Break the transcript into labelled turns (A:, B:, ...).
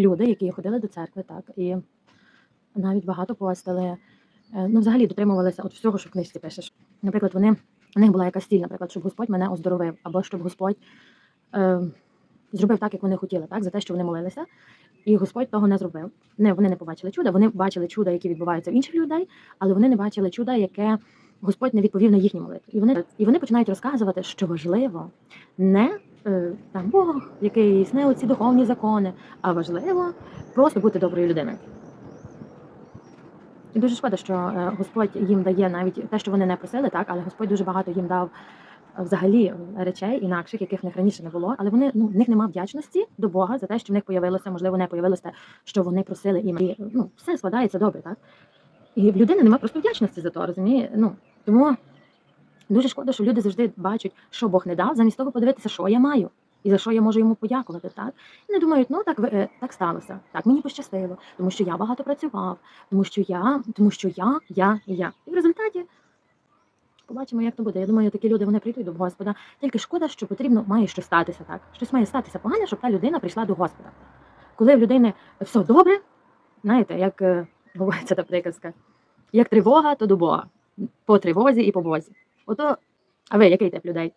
A: люди, які ходили до церкви, так, і навіть багато постили, е, ну, взагалі дотримувалися от всього, що в книжці пишеш. Наприклад, вони, у них була якась ціль, наприклад, щоб Господь мене оздоровив, або щоб Господь е, зробив так, як вони хотіли, так, за те, що вони молилися. І Господь того не зробив. Не, вони не побачили чуда, вони бачили чуда, які відбуваються в інших людей, але вони не бачили чуда, яке Господь не відповів на їхні молитви. І вони, і вони починають розказувати, що важливо не там Бог, якийсь, не оці духовні закони, а важливо просто бути доброю людиною. І дуже шкода, що е, Господь їм дає навіть те, що вони не просили, так, але Господь дуже багато їм дав е, взагалі речей інакших, яких в них раніше не було. Але вони ну в них немає вдячності до Бога за те, що в них появилося, можливо, не появилося те, що вони просили і, ну, все складається добре, так? І в людини немає просто вдячності за то, розуміє? Ну тому дуже шкода, що люди завжди бачать, що Бог не дав, замість того подивитися, що я маю. І за що я можу йому подякувати, так? І не думають, ну так ви- е, так сталося, так мені пощастило, тому що я багато працював, тому що я, тому що я, я і я. І в результаті побачимо, як то буде. Я думаю, такі люди вони прийдуть до Господа. Тільки шкода, що потрібно має щось статися, так? Щось має статися погане, щоб та людина прийшла до Господа. Коли в людини все добре, знаєте, як е, говориться та приказка, як тривога, то до Бога. По тривозі і по Бозі. Ото, а ви який тип людей?